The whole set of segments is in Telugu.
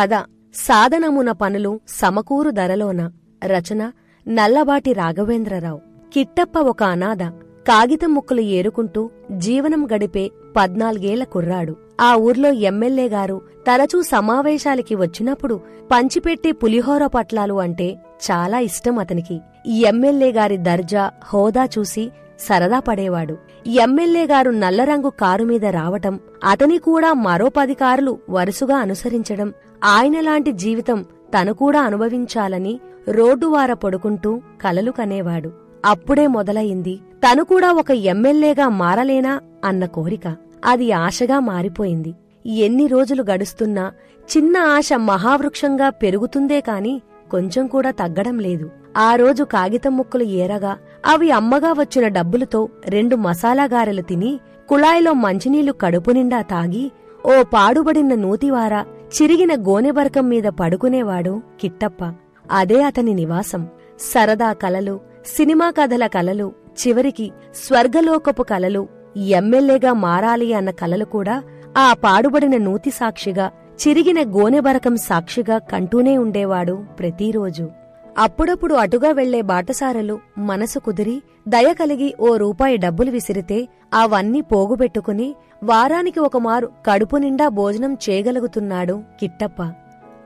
కథ సాధనమున పనులు సమకూరు ధరలోన. రచన నల్లబాటి రాఘవేంద్రరావు. కిట్టప్ప ఒక అనాథ. కాగితం ముక్కలు ఏరుకుంటూ జీవనం గడిపే పద్నాలుగేళ్ళ కుర్రాడు. ఆ ఊర్లో ఎమ్మెల్యే గారు తరచూ సమావేశాలకి వచ్చినప్పుడు పంచిపెట్టే పులిహోర పట్లాలు అంటే చాలా ఇష్టం అతనికి. ఎమ్మెల్యే గారి దర్జా హోదా చూసి సరదా పడేవాడు. ఎమ్మెల్యే గారు నల్లరంగు కారు మీద రావటం అతని కూడా మరో పది కార్లు వరుసగా అనుసరించడం ఆయనలాంటి జీవితం తను కూడా అనుభవించాలని రోడ్డువార పడుకుంటూ కలలు కనేవాడు. అప్పుడే మొదలయింది తను కూడా ఒక ఎమ్మెల్యేగా మారలేనా అన్న కోరిక. అది ఆశగా మారిపోయింది. ఎన్ని రోజులు గడుస్తున్నా చిన్న ఆశ మహావృక్షంగా పెరుగుతుందే కాని కొంచెం కూడా తగ్గడం లేదు. ఆ రోజు కాగితం ముక్కలు ఏరగా అవి అమ్మగా వచ్చిన డబ్బులతో రెండు మసాలా గారెలు తిని కుళాయిలో మంచినీళ్ళు కడుపునిండా తాగి ఓ పాడుబడిన నూతివార చిరిగిన గోనెబరకం మీద పడుకునేవాడు కిట్టప్ప. అదే అతని నివాసం. సరదా కలలు సినిమా కథల కలలు చివరికి స్వర్గలోకపు కలలు ఎమ్మెల్యేగా మారాలి అన్న కలలు కూడా ఆ పాడుబడిన నూతి సాక్షిగా చిరిగిన గోనెబరకం సాక్షిగా కంటూనే ఉండేవాడు ప్రతిరోజు. అప్పుడప్పుడు అటుగా వెళ్ళే బాటసారలు మనసు కుదిరి దయ కలిగి ఓ రూపాయి డబ్బులు విసిరితే అవన్నీ పోగుబెట్టుకుని వారానికి ఒకమారు కడుపు నిండా భోజనం చేయగలుగుతున్నాడు కిట్టప్ప.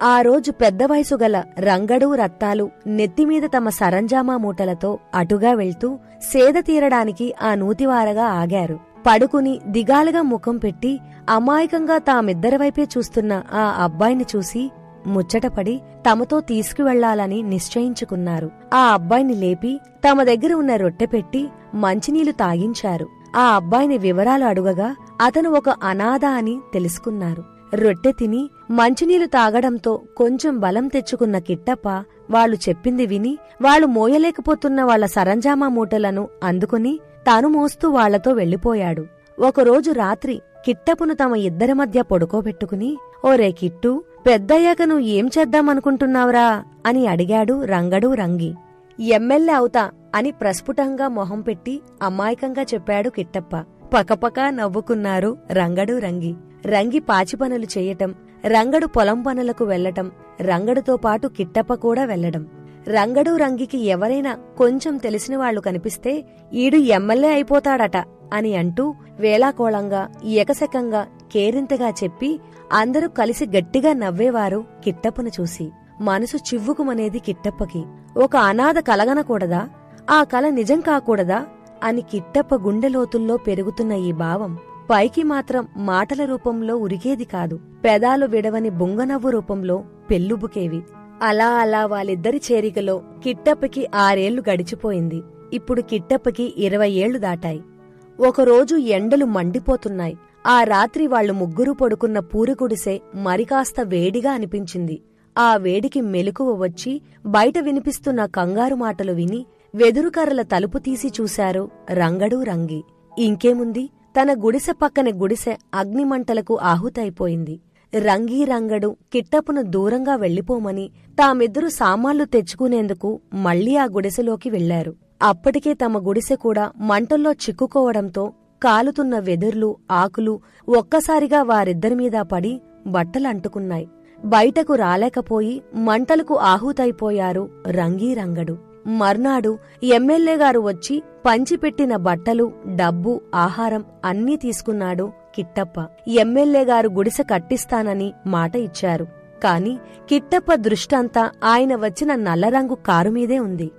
ఆ రోజు పెద్ద వయసు గల రంగడు రత్తాలు నెత్తిమీద తమ సరంజామా మూటలతో అటుగా వెళ్తూ సేద తీరడానికి ఆ నూతివారగా ఆగారు. పడుకుని దిగాలుగా ముఖం పెట్టి అమాయకంగా తామిద్దరి వైపే చూస్తున్న ఆ అబ్బాయిని చూసి ముచ్చటపడి తమతో తీసుకువెళ్ళాలని నిశ్చయించుకున్నారు. ఆ అబ్బాయిని లేపి తమ దగ్గర ఉన్న రొట్టె పెట్టి మంచినీళ్ళు తాగించారు. ఆ అబ్బాయిని వివరాలు అడుగగా అతను ఒక అనాథ అని తెలుసుకున్నారు. రొట్టె తిని మంచినీళ్ళు తాగడంతో కొంచెం బలం తెచ్చుకున్న కిట్టప్ప వాళ్ళు చెప్పింది విని వాళ్ళు మోయలేకపోతున్న వాళ్ళ సరంజామా మూటలను అందుకుని తాను మోస్తూ వాళ్ళతో వెళ్ళిపోయాడు ఒకరోజు రాత్రి కిట్టపును తమ ఇద్దరి మధ్య పడుకోబెట్టుకుని ఓరే కిట్టు పెద్దయ్యాక నువ్వు ఏం చేద్దామనుకుంటున్నావురా? అని అడిగాడు రంగడు రంగి. ఎమ్మెల్యే అవుతా అని ప్రస్ఫుటంగా మొహం పెట్టి అమాయకంగా చెప్పాడు కిట్టప్ప. పకపకా నవ్వుకున్నారు రంగడు రంగి. రంగి పాచి పనులు చేయటం రంగడు పొలం పనులకు వెళ్ళటం రంగడుతో పాటు కిట్టప్ప కూడా వెళ్ళడం రంగడు రంగికి ఎవరైనా కొంచెం తెలిసిన వాళ్ళు కనిపిస్తే ఈడు ఎమ్మెల్యే అయిపోతాడట. అని అంటూ వేలాకోళంగా ఎకసెకంగా కేరింతగా చెప్పి అందరూ కలిసి గట్టిగా నవ్వేవారు కిట్టప్పను చూసి. మనసు చివ్వుకుమనేది కిట్టప్పకి. ఒక అనాథ కలగనకూడదా? ఆ కల నిజం కాకూడదా? అని కిట్టప్ప గుండెలోతుల్లో పెరుగుతున్న ఈ భావం పైకి మాత్రం మాటల రూపంలో ఉరిగేది కాదు. పెదాలు విడవని బొంగనవ్వు రూపంలో పెల్లుబుకేవి అలా అలా వాళ్ళిద్దరి చేరికలో కిట్టప్పకి ఆరేళ్ళు గడిచిపోయింది. ఇప్పుడు కిట్టప్పకి ఇరవై ఏళ్ళు దాటాయి. ఒకరోజు ఎండలు మండిపోతున్నాయి. ఆ రాత్రి వాళ్ళు ముగ్గురు పడుకున్న పూరిగుడిసే మరికాస్త వేడిగా అనిపించింది. ఆ వేడికి మెలకువ వచ్చి బయట వినిపిస్తున్న కంగారు మాటలు విని వెదురుకర్రల తలుపు తీసి చూశారు రంగడు రంగి. ఇంకేముంది? తన గుడిసె పక్కన గుడిసె అగ్నిమంటలకు ఆహుతైపోయింది. రంగీ రంగడు కిట్టపును దూరంగా వెళ్ళిపోమని తామిద్దరు సామాన్లు తెచ్చుకునేందుకు మళ్ళీ ఆ గుడిసెలోకి వెళ్ళారు అప్పటికే తమ గుడిసె కూడా మంటల్లో చిక్కుకోవడంతో కాలుతున్న వెదుర్లు ఆకులు ఒక్కసారిగా వారిద్దరిమీద పడి బట్టలంటుకున్నాయి. బయటకు రాలేకపోయి మంటలకు ఆహుతైపోయారు రంగీ రంగడు మర్నాడు ఎమ్మెల్యే గారు వచ్చి పంచిపెట్టిన బట్టలు డబ్బు ఆహారం అన్నీ తీసుకున్నాడు కిట్టప్ప. ఎమ్మెల్యే గారు గుడిసె కట్టిస్తానని మాట ఇచ్చారు. కాని కిట్టప్ప దృష్టంతా ఆయన వచ్చిన నల్లరంగు కారు మీదే ఉంది.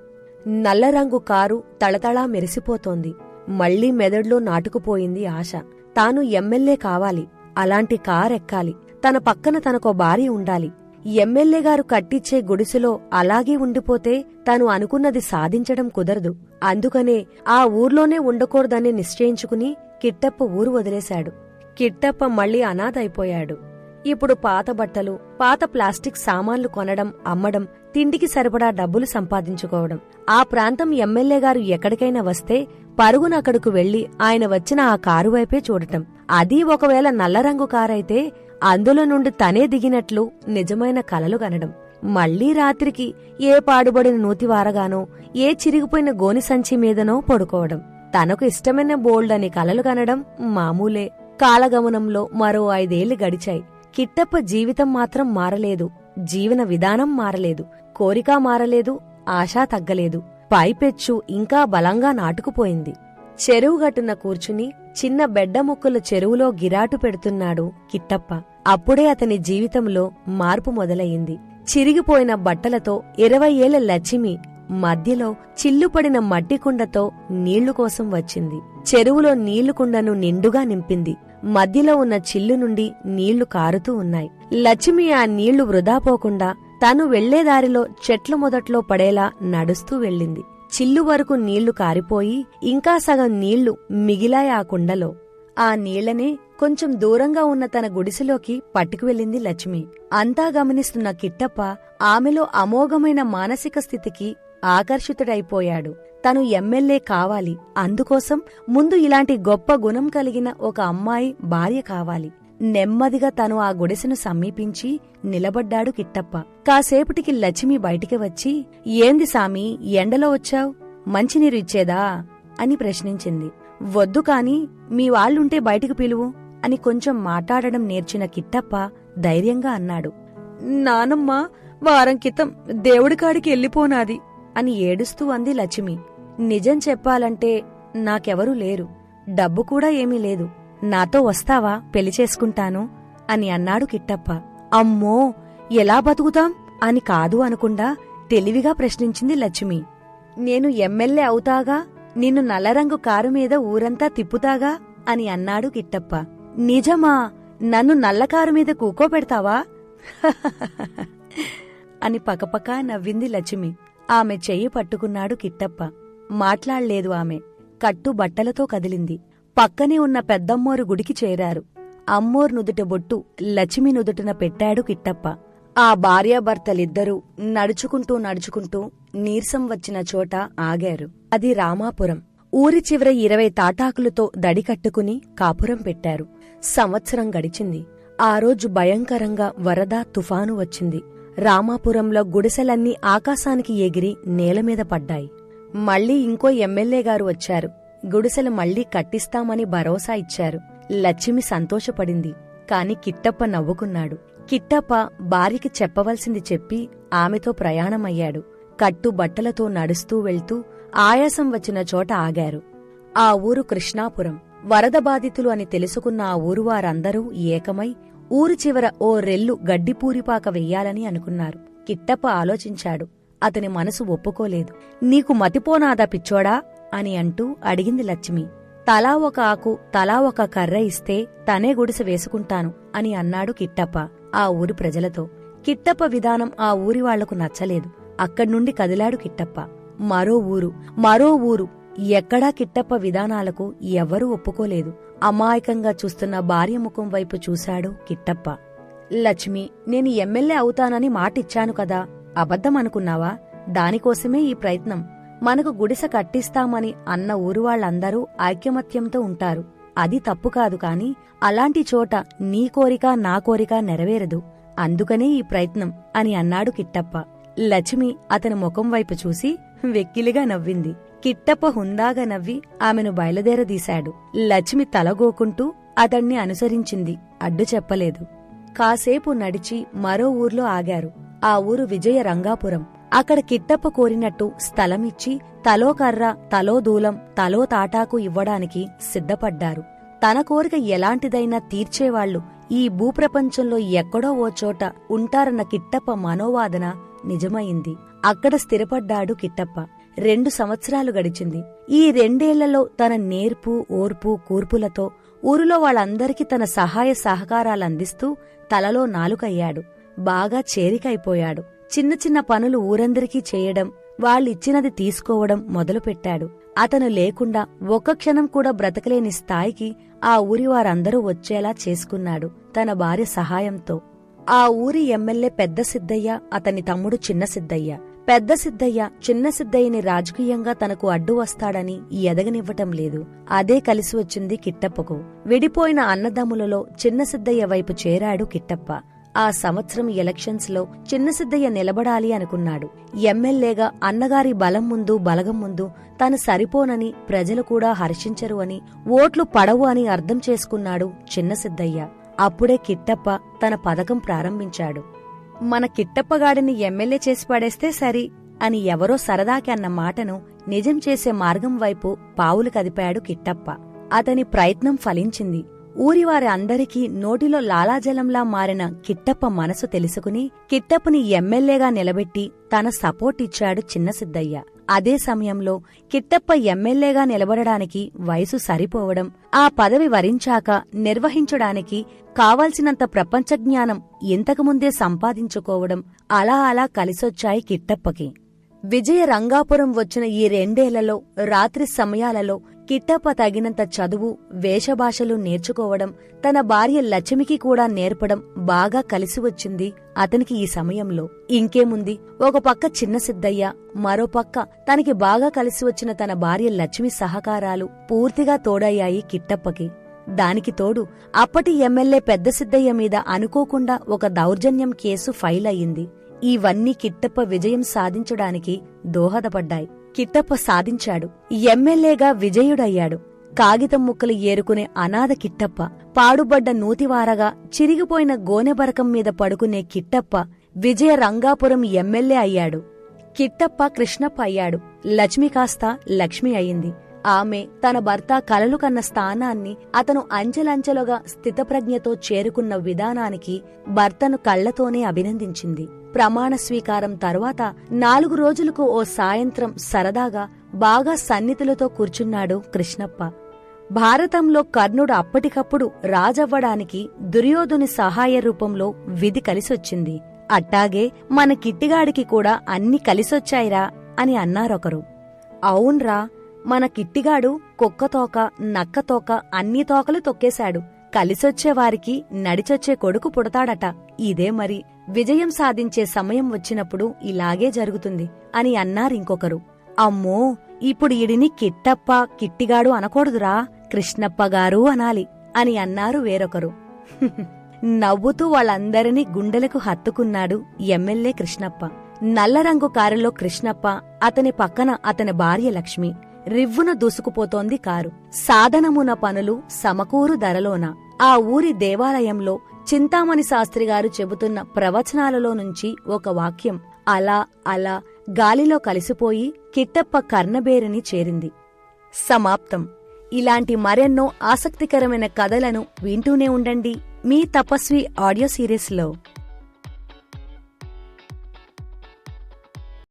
నల్లరంగు కారు తళతళా మెరిసిపోతోంది. మళ్ళీ మెదడులో నాటుకుపోయింది ఆశ. తాను ఎమ్మెల్యే కావాలి. అలాంటి కారెక్కాలి. తన పక్కన తనకో భార్య ఉండాలి. ఎమ్మెల్యే గారు కట్టించే గుడిసెలో అలాగే ఉండిపోతే తను అనుకున్నది సాధించడం కుదరదు. అందుకనే ఆ ఊర్లోనే ఉండకూడదని నిశ్చయించుకుని కిట్టప్ప ఊరు వదిలేశాడు. కిట్టప్ప మళ్ళీ అనాథైపోయాడు ఇప్పుడు పాత బట్టలు పాత ప్లాస్టిక్ సామాన్లు కొనడం అమ్మడం తిండికి సరిపడా డబ్బులు సంపాదించుకోవడం. ఆ ప్రాంతం ఎమ్మెల్యే గారు ఎక్కడికైనా వస్తే పరుగున అక్కడకు వెళ్ళి ఆయన వచ్చిన ఆ కారు వైపే చూడటం. అది ఒకవేళ నల్లరంగు కారైతే అందులో నుండి తనే దిగినట్లు నిజమైన కలలు కనడం. మళ్ళీ రాత్రికి ఏ పాడుబడిన నూతివారగానో ఏ చిరిగిపోయిన గోని సంచి మీదనో పడుకోవడం. తనకు ఇష్టమైన బోల్డ్ అని కలలు కనడం మామూలే. కాలగమనంలో మరో ఐదేళ్ళు గడిచాయి. కిట్టప్ప జీవితం మాత్రం మారలేదు. జీవన విధానం మారలేదు. కోరిక మారలేదు ఆశా తగ్గలేదు. పైపెచ్చు ఇంకా బలంగా నాటుకుపోయింది. చెరువు గట్టున కూర్చుని చిన్న బెడ్డ ముక్కలు చెరువులో గిరాటు పెడుతున్నాడు కిట్టప్ప. అప్పుడే అతని జీవితంలో మార్పు మొదలయ్యింది. చిరిగిపోయిన బట్టలతో ఇరవై ఏళ్ళ లచ్చిమి మధ్యలో చిల్లుపడిన మట్టి కుండతో నీళ్ళు కోసం వచ్చింది. చెరువులో నీళ్ళుకుండను నిండుగా నింపింది. మధ్యలో ఉన్న చిల్లు నుండి నీళ్ళు కారుతూ ఉన్నాయి. లచ్చిమి ఆ నీళ్ళు వృధా పోకుండా తను వెళ్ళేదారిలో చెట్ల మొదట్లో పడేలా నడుస్తూ వెళ్ళింది. చిల్లు వరకు నీళ్ళు కారిపోయి ఇంకా సగం నీళ్ళు మిగిలాయి ఆ కుండలో. ఆ నీళ్ళనే కొంచెం దూరంగా ఉన్న తన గుడిసెలోకి పట్టుకు వెళ్ళింది లక్ష్మి. అంతా గమనిస్తున్న కిట్టప్ప ఆమెలో అమోఘమైన మానసిక స్థితికి ఆకర్షితుడైపోయాడు. తను ఎమ్మెల్యే కావాలి. అందుకోసం ముందు ఇలాంటి గొప్ప గుణం కలిగిన ఒక అమ్మాయి భార్య కావాలి. నెమ్మదిగా తను ఆ గుడిసెను సమీపించి నిలబడ్డాడు కిట్టప్ప. కాసేపటికి లక్ష్మి బయటికి వచ్చి ఏంది సామి ఎండలో వచ్చావు? మంచినీరు ఇచ్చేదా? అని ప్రశ్నించింది. వద్దు కాని మీ వాళ్ళుంటే బయటికి పిలువు అని కొంచెం మాట్లాడడం నేర్చిన కిట్టప్ప ధైర్యంగా అన్నాడు. నానమ్మ వారం క్రితం దేవుడికాడికి వెళ్ళిపోనాది అని ఏడుస్తూ అంది లక్ష్మి. నిజం చెప్పాలంటే నాకెవరూ లేరు. డబ్బు కూడా ఏమీ లేదు. నాతో వస్తావా? పెళ్ళి చేసుకుంటాను అని అన్నాడు కిట్టప్ప. అమ్మో ఎలా బతుకుతాం? అని కాదు అనుకుండా తెలివిగా ప్రశ్నించింది లక్ష్మి నేను ఎమ్మెల్యే అవుతాగా? నిన్ను నల్లరంగు కారు మీద ఊరంతా తిప్పుతాగా? అని అన్నాడు కిట్టప్ప. నిజమా? నన్ను నల్ల కారు మీద కూకోపెడతావా అని పకపక నవ్వింది లక్ష్మి ఆమె చెయ్యి పట్టుకున్నాడు కిట్టప్ప. మాట్లాడలేదు ఆమె. కట్టు బట్టలతో కదిలింది. పక్కనే ఉన్న పెద్దమ్మోరు గుడికి చేరారు. అమ్మోరు నుదుట బొట్టు లక్ష్మి నుదుటన పెట్టాడు కిట్టప్ప. ఆ భార్యాభర్తలిద్దరూ నడుచుకుంటూ నడుచుకుంటూ నీరసం వచ్చిన చోట ఆగారు. అది రామాపురం. ఊరి చివర ఇరవై తాటాకులతో దడి కట్టుకుని కాపురం పెట్టారు. సంవత్సరం గడిచింది. ఆ రోజు భయంకరంగా వరద తుఫాను వచ్చింది. రామాపురంలో గుడిసెలన్నీ ఆకాశానికి ఎగిరి నేలమీద పడ్డాయి. మళ్ళీ ఇంకో ఎమ్మెల్యే గారు వచ్చారు. గుడిసెలు మళ్ళీ కట్టిస్తామని భరోసా ఇచ్చారు. లచ్చిమి సంతోషపడింది. కాని కిట్టప్ప నవ్వుకున్నాడు. కిట్టప్ప భార్యకి చెప్పవలసింది చెప్పి ఆమెతో ప్రయాణమయ్యాడు. కట్టు బట్టలతో నడుస్తూ వెళ్తూ ఆయాసం వచ్చిన చోట ఆగారు. ఆ ఊరు కృష్ణాపురం. వరద బాధితులు అని తెలుసుకున్న ఆ ఊరు వారందరూ ఏకమై ఊరు చివర ఓ రెల్లు గడ్డిపూరిపాక వెయ్యాలని అనుకున్నారు. కిట్టప్ప ఆలోచించాడు. అతని మనసు ఒప్పుకోలేదు. నీకు మతిపోనాదా పిచ్చోడా? అని అంటూ అడిగింది లక్ష్మి. తలా ఒక ఆకు తలా ఒక కర్ర ఇస్తే తనే గుడిసె వేసుకుంటాను అని అన్నాడు కిట్టప్ప ఆ ఊరి ప్రజలతో. కిట్టప్ప విధానం ఆ ఊరి వాళ్ళకు నచ్చలేదు. అక్కడ్నుండి కదిలాడు కిట్టప్ప. మరో ఊరు మరో ఊరు. ఎక్కడా కిట్టప్ప విధానాలకు ఎవ్వరూ ఒప్పుకోలేదు. అమాయకంగా చూస్తున్న భార్య ముఖం వైపు చూశాడు కిట్టప్ప. లక్ష్మి నేను ఎమ్మెల్యే అవుతానని మాటిచ్చాను కదా. అబద్ధమనుకున్నావా దానికోసమే ఈ ప్రయత్నం. మనకు గుడిసె కట్టిస్తామని అన్న ఊరు వాళ్ళందరూ ఐక్యమత్యంతో ఉంటారు. అది తప్పు కాదు కాని అలాంటి చోట నీ కోరిక నా కోరిక నెరవేరదు. అందుకనే ఈ ప్రయత్నం అని అన్నాడు కిట్టప్ప. లక్ష్మి అతని ముఖం వైపు చూసి వెక్కిలిగా నవ్వింది. కిట్టప్ప హుందాగా నవ్వి ఆమెను బయలుదేరదీశాడు. లక్ష్మి తలగోకుంటూ అతణ్ణి అనుసరించింది. అడ్డు చెప్పలేదు. కాసేపు నడిచి మరో ఊర్లో ఆగారు. ఆ ఊరు విజయ రంగాపురం అక్కడ కిట్టప్ప కోరినట్టు స్థలమిచ్చి తలో కర్ర తలో దూలం తలో తాటాకు ఇవ్వడానికి సిద్ధపడ్డారు. తన కోరిక ఎలాంటిదైనా తీర్చేవాళ్ళు ఈ భూప్రపంచంలో ఎక్కడో ఓ చోట ఉంటారన్న కిట్టప్ప మనోవాదన నిజమైంది. అక్కడ స్థిరపడ్డాడు కిట్టప్ప. రెండు సంవత్సరాలు గడిచింది. ఈ రెండేళ్ళలో తన నేర్పు ఓర్పు కూర్పులతో ఊరిలో వాళ్ళందరికీ తన సహాయ సహకారాలందిస్తూ తలలో నాలుకయ్యాడు. బాగా చేరికైపోయాడు. చిన్న చిన్న పనులు ఊరందరికీ చేయడం వాళ్ళిచ్చినది తీసుకోవడం మొదలుపెట్టాడు. అతను లేకుండా ఒక్క క్షణం కూడా బ్రతకలేని స్థాయికి ఆ ఊరి వారందరూ వచ్చేలా చేసుకున్నాడు తన భార్య సహాయంతో. ఆ ఊరి ఎమ్మెల్యే పెద్ద సిద్దయ్య అతని తమ్ముడు చిన్న సిద్ధయ్య. పెద్ద సిద్ధయ్య చిన్న సిద్ధయ్యని రాజకీయంగా తనకు అడ్డు వస్తాడని ఎదగనివ్వటం లేదు. అదే కలిసి వచ్చింది కిట్టప్పకు. విడిపోయిన అన్నదమ్ములలో చిన్న సిద్దయ్య వైపు చేరాడు కిట్టప్ప. ఆ సంవత్సరం ఎలక్షన్స్లో చిన్న నిలబడాలి అనుకున్నాడు. ఎమ్మెల్యేగా అన్నగారి బలం ముందు బలగం ముందు తాను సరిపోనని ప్రజలు కూడా హర్షించరు అని ఓట్లు పడవు అని అర్థం చేసుకున్నాడు చిన్నసిద్దయ్య. అప్పుడే కిట్టప్ప తన పథకం ప్రారంభించాడు. మన కిట్టప్పగాడిని ఎమ్మెల్యే చేసి పడేస్తే సరి అని ఎవరో సరదాకి అన్న మాటను నిజం చేసే మార్గం వైపు పావులు కదిపాడు కిట్టప్ప. అతని ప్రయత్నం ఫలించింది. ఊరివారి అందరికీ నోటిలో లాలాజలంలా మారిన కిట్టప్ప మనసు తెలుసుకుని కిట్టప్పని ఎమ్మెల్యేగా నిలబెట్టి తన సపోర్ట్ ఇచ్చాడు చిన్న సిద్దయ్య అదే సమయంలో కిట్టప్ప ఎమ్మెల్యేగా నిలబడడానికి వయసు సరిపోవడం ఆ పదవి వరించాక నిర్వహించడానికి కావలసినంత ప్రపంచ జ్ఞానం ఇంతకుముందే సంపాదించుకోవడం అలా అలా కలిసొచ్చాయి కిట్టప్పకి. విజయ రంగాపురం వచ్చిన ఈ రెండేళ్ళలో రాత్రి సమయాలలో కిట్టప్ప తగినంత చదువు వేషభాషలు నేర్చుకోవడం తన భార్య లక్ష్మికి కూడా నేర్పడం బాగా కలిసి వచ్చింది అతనికి ఈ సమయంలో. ఇంకేముంది? ఒక పక్క చిన్న సిద్దయ్య మరో పక్క తనకి బాగా కలిసి వచ్చిన తన భార్య లక్ష్మి సహకారాలు పూర్తిగా తోడయ్యాయి కిట్టప్పకి. దానికి తోడు అప్పటి ఎమ్మెల్యే పెద్ద సిద్దయ్య మీద అనుకోకుండా ఒక దౌర్జన్యం కేసు ఫైల్ అయింది ఇవన్నీ కిట్టప్ప విజయం సాధించడానికి దోహదపడ్డాయి. కిట్టప్ప సాధించాడు. ఎమ్మెల్యేగా విజయుడయ్యాడు. కాగితం ముక్కలు ఏరుకునే అనాథ కిట్టప్ప పాడుబడ్డ నూతివారగా చిరిగిపోయిన గోనెబరకం మీద పడుకునే కిట్టప్ప విజయ రంగాపురం ఎమ్మెల్యే అయ్యాడు. కిట్టప్ప కృష్ణప్ప అయ్యాడు. లక్ష్మి కాస్త లక్ష్మి అయింది. ఆమె తన భర్త కలలు కన్న స్థానాన్ని అతను అంచెలంచెలుగా స్థితప్రజ్ఞతో చేరుకున్న విధానానికి భర్తను కళ్ళతోనే అభినందించింది. ప్రమాణ స్వీకారం తరువాత నాలుగు రోజులకు ఓ సాయంత్రం సరదాగా బాగా సన్నిధులతో కూర్చున్నాడు కృష్ణప్ప. భారతంలో కర్ణుడు అప్పటికప్పుడు రాజవ్వడానికి దుర్యోధుని సహాయ రూపంలో విధి కలిసొచ్చింది. అట్టాగే మన కిట్టిగాడికి కూడా అన్ని కలిసొచ్చాయిరా అని అన్నారొకరు. అవున్రా మన కిట్టిగాడు కుక్కతోక నక్కతోక అన్ని తోకలు తొక్కేశాడు. కలిసొచ్చేవారికి నడిచొచ్చే కొడుకు పుడతాడట. ఇదే మరి విజయం సాధించే సమయం వచ్చినప్పుడు ఇలాగే జరుగుతుంది అని అన్నారింకొకరు అమ్మో ఇప్పుడు ఈడిని కిట్టప్ప కిట్టిగాడు అనకూడదురా కృష్ణప్ప గారు అనాలి అని అన్నారు వేరొకరు. నవ్వుతూ వాళ్ళందరినీ గుండెలకు హత్తుకున్నాడు ఎమ్మెల్యే కృష్ణప్ప. నల్లరంగు కారులో కృష్ణప్ప అతని పక్కన అతని భార్య లక్ష్మి. రివ్వున దూసుకుపోతోంది కారు. సాధనమున పనులు సమకూరు ధరలోన. ఆ ఊరి దేవాలయంలో చింతామణి శాస్త్రి గారు చెబుతున్న ప్రవచనాలలో నుంచి ఒక వాక్యం అలా అలా గాలిలో కలిసిపోయి కిట్టప్ప కర్ణబేరిని చేరింది. సమాప్తం. ఇలాంటి మరెన్నో ఆసక్తికరమైన కథలను వింటూనే ఉండండి మీ తపస్వి ఆడియో సిరీస్లో.